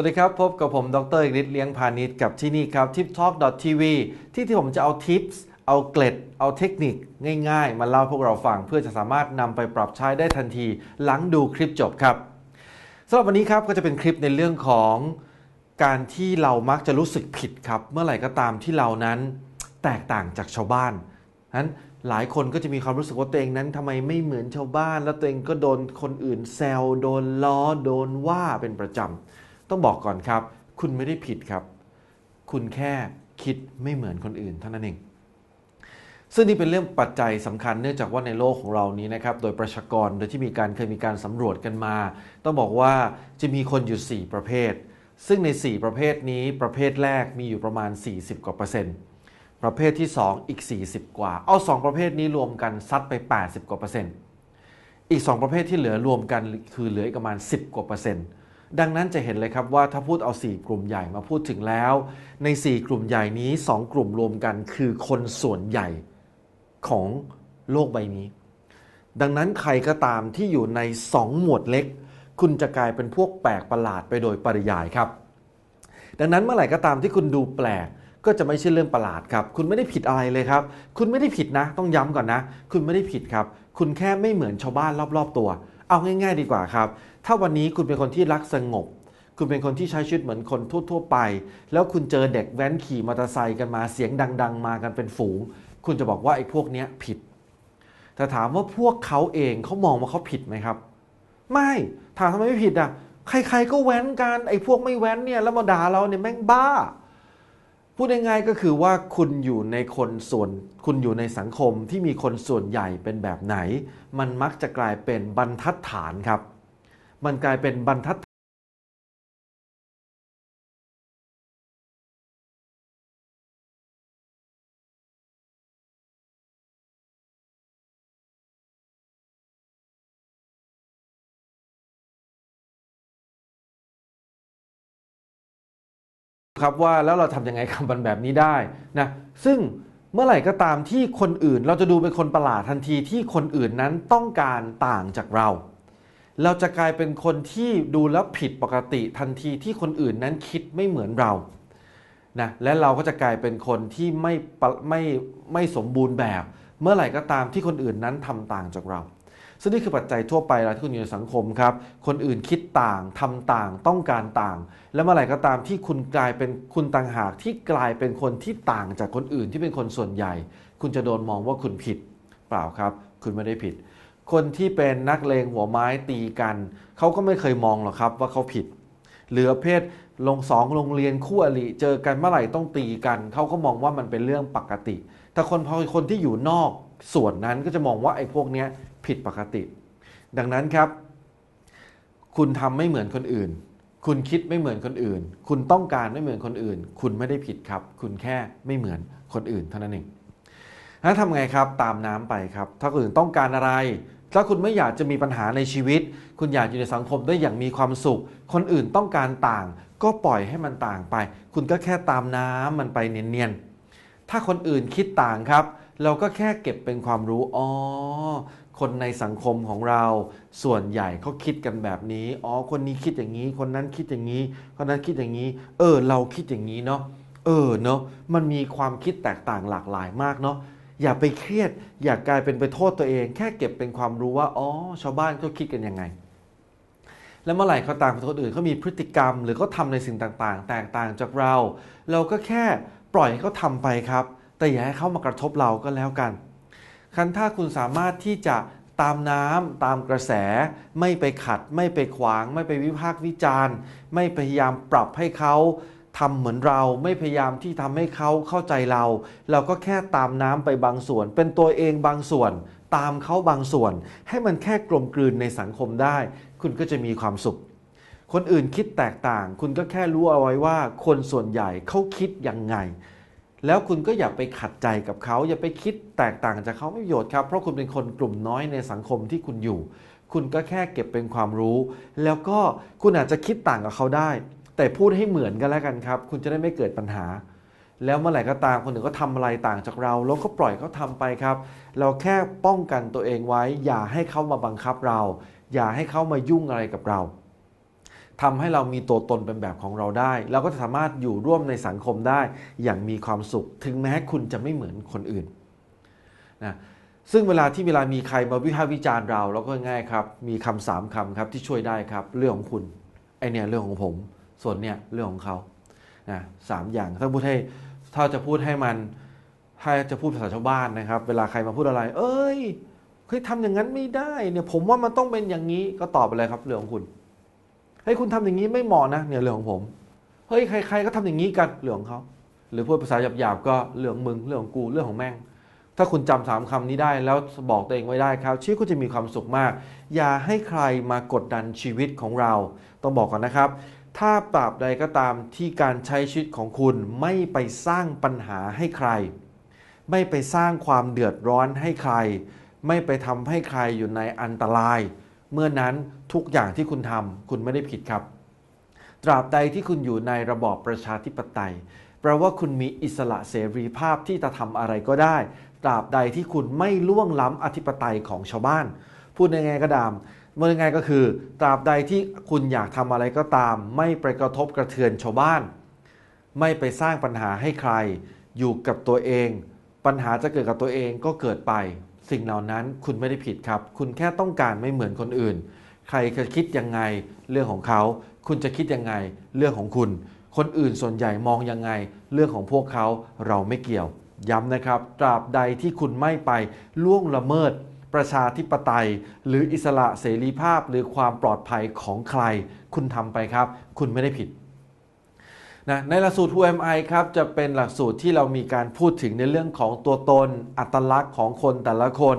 วัสดีครับ พบกับผม ดรเอกฤทธิ์เลี้ยงพาณิชย์กับที่นี่ครับ tiptalk.tv ที่ที่ผมจะเอาทิปส์เอาเกล็ด เอาเทคนิคง่ายๆ มาเล่าพวกเราฟังเพื่อจะสามารถนำไปปรับใช้ได้ทันที หลังดูคลิปจบครับสำหรับวันนี้ครับก็จะเป็นคลิปในเรื่องของการที่เรามักจะรู้สึกผิดครับ เมื่อไหร่ก็ตามที่เรานั้นแตกต่างจากชาวบ้านนั้นหลายคนก็จะมีความรู้สึกว่าตัวเองนั้นทำไมไม่เหมือนชาวบ้าน แล้วตัวเองก็โดนคนอื่นแซวโดนล้อโดนว่าเป็นประจำ ต้องบอกก่อนครับ คุณไม่ได้ผิดครับ คุณแค่คิดไม่เหมือนคนอื่นเท่านั้นเอง ซึ่งนี่เป็นเรื่องปัจจัยสำคัญเนื่องจากว่าในโลกของเรานี้นะครับ โดยประชากรโดยที่มีการเคยมีการสำรวจกันมา ต้องบอกว่าจะมีคนอยู่ 4 ประเภท ซึ่งใน 4 ประเภทนี้ประเภทแรกมีอยู่ประมาณ 40 กว่าเปอร์เซ็นต์ประเภทที่ 2 อีก 40 กว่า เอา 2 ประเภทนี้รวมกันซัดไป 80 กว่าเปอร์เซ็นต์ อีก 2 ประเภทที่เหลือรวมกันคือเหลืออีกประมาณ 10 กว่าเปอร์เซ็นต์ ดังนั้นจะเห็นเลยครับว่าถ้าพูดเอา 4 กลุ่มใหญ่มาพูดถึงแล้ว ใน 4 กลุ่มใหญ่นี้ 2 กลุ่มรวมกันคือคนส่วนใหญ่ของโลกใบนี้ ดังนั้นใครก็ตามที่อยู่ใน 2 หมวดเล็ก คุณจะกลายเป็นพวกแปลกประหลาดไปโดยปริยายครับ ดังนั้นเมื่อไหร่ก็ตามที่คุณดูแปลกก็จะไม่ใช่เรื่องประหลาดครับ คุณไม่ได้ผิดอะไรเลยครับ คุณไม่ได้ผิดนะ ต้องย้ำก่อนนะ คุณไม่ได้ผิดครับ คุณแค่ไม่เหมือนชาวบ้านรอบ ๆ ตัว เอาง่าย ๆ ดีกว่าครับ ถ้าวันนี้คุณเป็นคนที่รักสงบ คุณเป็นคนที่ใช้ชีวิตเหมือนคนทั่ว ๆ ไป แล้วคุณเจอเด็กแว้นขี่มอเตอร์ไซค์กันมาเสียงดัง ๆ มากันเป็นฝูง คุณจะบอกว่าไอ้พวกเนี้ยผิด แต่ถามว่าพวกเขาเองเขามองว่าเขาผิดไหมครับ ไม่ถามทำไมไม่ผิดอะใครๆก็แว้นกันไอ้พวกไม่แว้นเนี่ยแล้วมาด่าเราเนี่ยแม่งบ้าพูดง่ายๆก็คือว่าคุณอยู่ในคนส่วน คุณอยู่ในสังคมที่มีคนส่วนใหญ่เป็นแบบไหน มันมักจะกลายเป็นบรรทัดฐานครับ มันกลายเป็นบรรทัดครับว่าแล้วเราทำยังไงกับมันแบบนี้ได้นะซึ่งเมื่อไหร่ก็ตามที่คนอื่น เราจะดูเป็นคนประหลาดทันทีที่คนอื่นนั้นต้องการต่างจากเรา เราจะกลายเป็นคนที่ดูแล้วผิดปกติทันทีที่คนอื่นนั้นคิดไม่เหมือนเรานะและเราก็จะกลายเป็นคนที่ไม่ไม่ไม่สมบูรณ์แบบ เมื่อไหร่ก็ตามที่คนอื่นนั้นทำต่างจากเรา ซึ่งนี่คือปัจจัยทั่วไปแล้วที่คุณอยู่ในสังคมครับ คนอื่นคิดต่างทำต่างต้องการต่าง และเมื่อไหร่ก็ตามที่คุณกลายเป็นคุณต่างหากที่กลายเป็นคนที่ต่างจากคนอื่นที่เป็นคนส่วนใหญ่ คุณจะโดนมองว่าคุณผิด เปล่าครับ คุณไม่ได้ผิด คนที่เป็นนักเลงหัวไม้ตีกัน เขาก็ไม่เคยมองหรอกครับว่าเขาผิด เหลือเพศลงสองโรงเรียนคู่อริเจอกันเมื่อไหร่ต้องตีกัน เขาก็มองว่ามันเป็นเรื่องปกติ แต่คนพอคนที่อยู่นอกส่วนนั้นก็จะมองว่าไอ้พวกเนี้ยผิดปกติ ดังนั้นครับ คุณทำไม่เหมือนคนอื่น คุณคิดไม่เหมือนคนอื่น คุณต้องการไม่เหมือนคนอื่น คุณไม่ได้ผิดครับ คุณแค่ไม่เหมือนคนอื่นเท่านั้นเองแล้วทำไงครับตามน้ำไปครับ ถ้าคนอื่นต้องการอะไร ถ้าคุณไม่อยากจะมีปัญหาในชีวิต คุณอยากอยู่ในสังคมได้อย่างมีความสุข คนอื่นต้องการต่าง ก็ปล่อยให้มันต่างไป คุณก็แค่ตามน้ำมันไปเนียนๆ ถ้าคนอื่นคิดต่างครับ เราก็แค่เก็บเป็นความรู้ อ๋อ คนในสังคมของเรา ส่วนใหญ่เขาคิดกันแบบนี้ อ๋อ คนนี้คิดอย่างนี้ คนนั้นคิดอย่างนี้ คนนั้นคิดอย่างนี้ เออ เราคิดอย่างนี้เนาะ เออ เนาะ มันมีความคิดแตกต่างหลากหลายมากเนาะ อย่าไปเครียด อย่ากลายเป็นไปโทษตัวเอง แค่เก็บเป็นความรู้ว่าอ๋อชาวบ้านเขาคิดกันยังไง แล้วเมื่อไหร่เขาต่างจากคนอื่นเขามีพฤติกรรม หรือเขาทาในสิ่งต่างๆ แตกต่างจากเรา เราก็แค่ปล่อยให้เขาทำไปครับ แต่อย่าให้เขามากระทบเราก็แล้วกันคันถ้าคุณสามารถที่จะตามน้ำตามกระแส ไม่ไปขัด ไม่ไปขวาง ไม่ไปวิพากษ์วิจารณ์ ไม่พยายามปรับให้เขา ทำเหมือนเราไม่พยายามที่ทำให้เขาเข้าใจเรา เราก็แค่ตามน้ำไปบางส่วน เป็นตัวเองบางส่วน ตามเขาบางส่วน ให้มันแค่กลมกลืนในสังคมได้ คุณก็จะมีความสุข คนอื่นคิดแตกต่าง คุณก็แค่รู้เอาไว้ว่า คนส่วนใหญ่เขาคิดยังไง แล้วคุณก็อย่าไปขัดใจกับเขา อย่าไปคิดแตกต่างจากเขาไม่ประโยชน์ครับ เพราะคุณเป็นคนกลุ่มน้อยในสังคมที่คุณอยู่ คุณก็แค่เก็บเป็นความรู้ แล้วก็คุณอาจจะคิดต่างกับเขาได้ แต่พูดให้เหมือนกันแล้วกันครับ คุณจะได้ไม่เกิดปัญหา แล้วเมื่อไหร่ก็ตามคนอื่นก็ทำอะไรต่างจากเราเราก็ปล่อยเขาทาไปครับ เราแค่ป้องกันตัวเองไว้ อย่าให้เขามาบังคับเรา อย่าให้เขามายุ่งอะไรกับเราทำให้เรามีตัวตนเป็นแบบของเราได้ เราก็จะสามารถอยู่ร่วมในสังคมได้ อย่างมีความสุข ถึงแม้คุณจะไม่เหมือนคนอื่นนะซึ่งเวลาที่เวลามีใครมาวิพากษ์วิจารณ์เราเราก็ง่ายครับ มีคำสามคำครับที่ช่วยได้ครับ เรื่องของคุณไอเนี่ยเรื่องของผม ส่วนเนี่ยเรื่องของเขานะสามอย่างถ้าพูดให้ถ้าจะพูดให้มันถ้าจะพูดภาษาชาวบ้านนะครับ เวลาใครมาพูดอะไร เอ้ยเฮ้ยทำอย่างนั้นไม่ได้เนี่ย ผมว่ามันต้องเป็นอย่างนี้ก็ตอบไปเลยครับเรื่องของคุณเฮ้ยคุณทำอย่างนี้ไม่เหมาะนะ เนี่ยเรื่องของผมเฮ้ยใคร ๆ ก็ทำอย่างนี้กันเรื่องของเขาหรือพูดภาษาหยาบๆก็เรื่องมึงเรื่องของกูเรื่องของแม่ง ถ้าคุณจำสามคำนี้ได้แล้วบอกตัวเองไว้ได้ครับชีวิตคุณจะมีความสุขมาก อย่าให้ใครมากดดันชีวิตของเรา ต้องบอกก่อนนะครับ ถ้าปราบใดก็ตามที่การใช้ชีวิตของคุณไม่ไปสร้างปัญหาให้ใคร ไม่ไปสร้างความเดือดร้อนให้ใคร ไม่ไปทำให้ใครอยู่ในอันตราย เมื่อนั้นทุกอย่างที่คุณทำคุณไม่ได้ผิดครับ ตราบใดที่คุณอยู่ในระบอบประชาธิปไตยแปลว่าคุณมีอิสระเสรีภาพที่จะทำอะไรก็ได้ ตราบใดที่คุณไม่ล่วงล้ำอธิปไตยของชาวบ้าน พูดยังไงก็ตาม เมื่อไงก็คือ ตราบใดที่คุณอยากทำอะไรก็ตาม ไม่ไปกระทบกระเทือนชาวบ้าน ไม่ไปสร้างปัญหาให้ใคร อยู่กับตัวเอง ปัญหาจะเกิดกับตัวเองก็เกิดไป สิ่งเหล่านั้นคุณไม่ได้ผิดครับ คุณแค่ต้องการไม่เหมือนคนอื่น ใครจะคิดยังไงเรื่องของเขา คุณจะคิดยังไงเรื่องของคุณ คนอื่นส่วนใหญ่มองยังไง เรื่องของพวกเขาเราไม่เกี่ยว ย้ำนะครับ ตราบใดที่คุณไม่ไปล่วงละเมิด ประชาธิปไตย หรืออิสระเสรีภาพหรือความปลอดภัยของใคร คุณทำไปครับ คุณไม่ได้ผิดนะในหลักสูตร 2MI ครับจะเป็นหลักสูตรที่เรามีการพูดถึงในเรื่องของตัวตน อัตลักษณ์ของคนแต่ละคน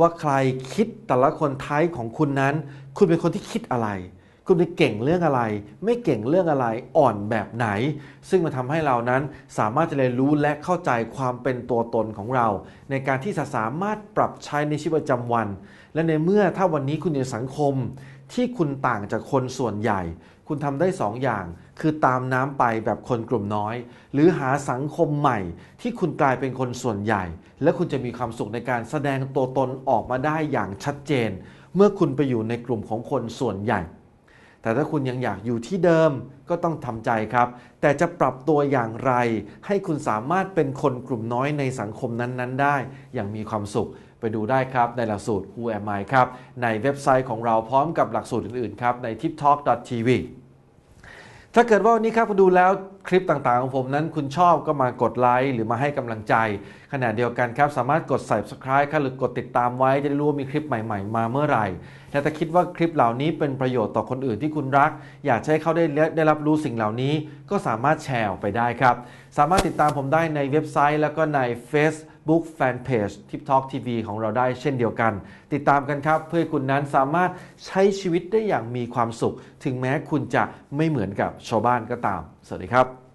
ว่าใครคิดแต่ละคนท้ายของคุณนั้น คุณเป็นคนที่คิดอะไร คุณเป็นเก่งเรื่องอะไร ไม่เก่งเรื่องอะไรอ่อนแบบไหน ซึ่งมันทำให้เรานั้นสามารถจะเรียนรู้และเข้าใจความเป็นตัวตนของเรา ในการที่จะสามารถปรับใช้ในชีวิตประจำวัน และในเมื่อถ้าวันนี้คุณอยู่ในสังคม ที่คุณต่างจากคนส่วนใหญ่ คุณทำได้สองอย่าง คือตามน้ำไปแบบคนกลุ่มน้อย หรือหาสังคมใหม่ ที่คุณกลายเป็นคนส่วนใหญ่ และคุณจะมีความสุขในการแสดงตัวตนออกมาได้อย่างชัดเจน เมื่อคุณไปอยู่ในกลุ่มของคนส่วนใหญ่ แต่ถ้าคุณยังอยากอยู่ที่เดิมก็ต้องทำใจครับ แต่จะปรับตัวอย่างไร ให้คุณสามารถเป็นคนกลุ่มน้อยในสังคมนั้นๆ ได้ อย่างมีความสุขไปดูได้ครับ ในหลักสูตร Who Am I ครับ ในเว็บไซต์ของเราพร้อมกับหลักสูตรอื่นๆ ครับ ใน tiptalk.tv ถ้าเกิดว่าวันนี้ครับดูแล้วคลิปต่างๆของผมนั้นคุณชอบก็มากดไลค์หรือมาให้กำลังใจ ขณะเดียวกันครับ สามารถกด subscribe ครับหรือกดติดตามไว้จะได้รู้ว่ามีคลิปใหม่ๆ มาเมื่อไหร่ และถ้าคิดว่าคลิปเหล่านี้เป็นประโยชน์ต่อคนอื่นที่คุณรัก อยากให้เขาได้ได้รับรู้สิ่งเหล่านี้ ก็สามารถแชร์ออกไปได้ครับ สามารถติดตามผมได้ในเว็บไซต์ แล้วก็ใน Facebook Fanpage Tip Talk TV ของเราได้เช่นเดียวกัน ติดตามกันครับเพื่อคุณนั้นสามารถใช้ชีวิตได้อย่างมีความสุข ถึงแม้คุณจะไม่เหมือนกับชาวบ้านก็ตาม สวัสดีครับ